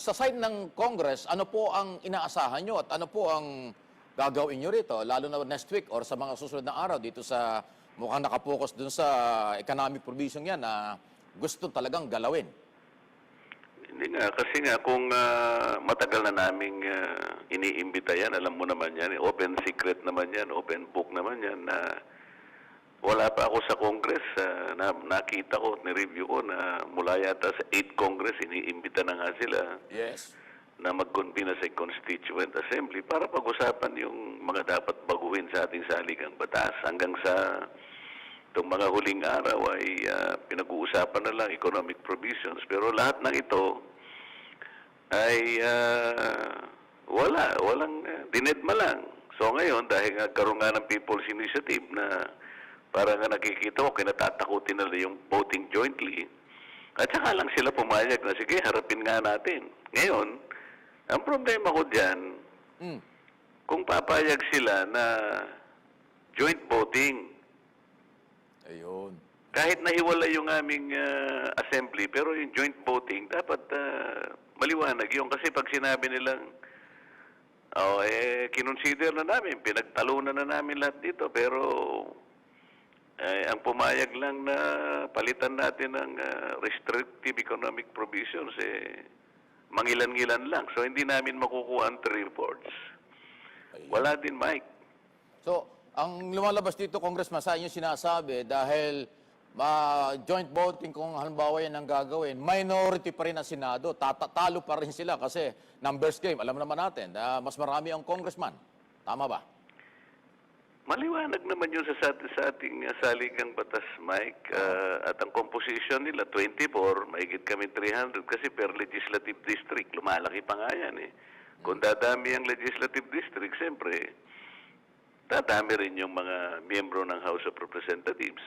sa side ng Congress, ano po ang inaasahan nyo at ano po ang gagawin nyo rito, lalo na next week or sa mga susunod na araw dito sa mukhang nakapokus dun sa economic provision yan na gusto talagang galawin. Hindi nga, kasi nga kung ah, matagal na naming ah, iniimbita yan, alam mo naman yan, open secret naman yan, open book naman yan, na wala pa ako sa Congress, ah, na, nakita ko, ni-review ko na mula yata sa 8 Congress, iniimbita na nga sila Yes. na mag-convene sa Constituent Assembly para pag-usapan yung mga dapat baguhin sa ating saligang batas. Hanggang sa itong mga huling araw ay ah, pinag-uusapan na lang economic provisions. Pero lahat ng ito ay ah, wala, walang uh, dinedma lang. So ngayon, dahil nga karoon nga ng People's Initiative na para nga nakikita ko, kinatatakutin nila yung voting jointly, at saka lang sila pumayag na, sige, harapin nga natin. Ngayon, ang problema ko dyan, Mm. kung papayag sila na joint voting, Ayun. kahit nahiwala yung aming ah, assembly, pero yung joint voting, dapat ah, maliwanag yun. Kasi pag sinabi nilang, oh, eh, kinonsider na namin, pinagtalunan na namin lahat dito, pero eh, ang pumayag lang na palitan natin ng ah, restrictive economic provisions, eh, mangilan-ngilan lang. So, hindi namin makukuha ang three reports. Wala din, Mike. So, ang lumalabas dito, Congressman, sa inyo sinasabi dahil ma joint voting kung halimbawa yan ang gagawin, minority pa rin ang Senado. Tatatalo pa rin sila kasi numbers game. Alam naman natin, na mas marami ang congressman. Tama ba? Maliwanag naman yun sa, sa, ating uh, saligang batas, Mike. Uh, at ang composition nila, 24, mahigit kami 300 kasi per legislative district, lumalaki pa nga yan eh. Kung dadami ang legislative district, siyempre, dadami rin yung mga miyembro ng House of Representatives.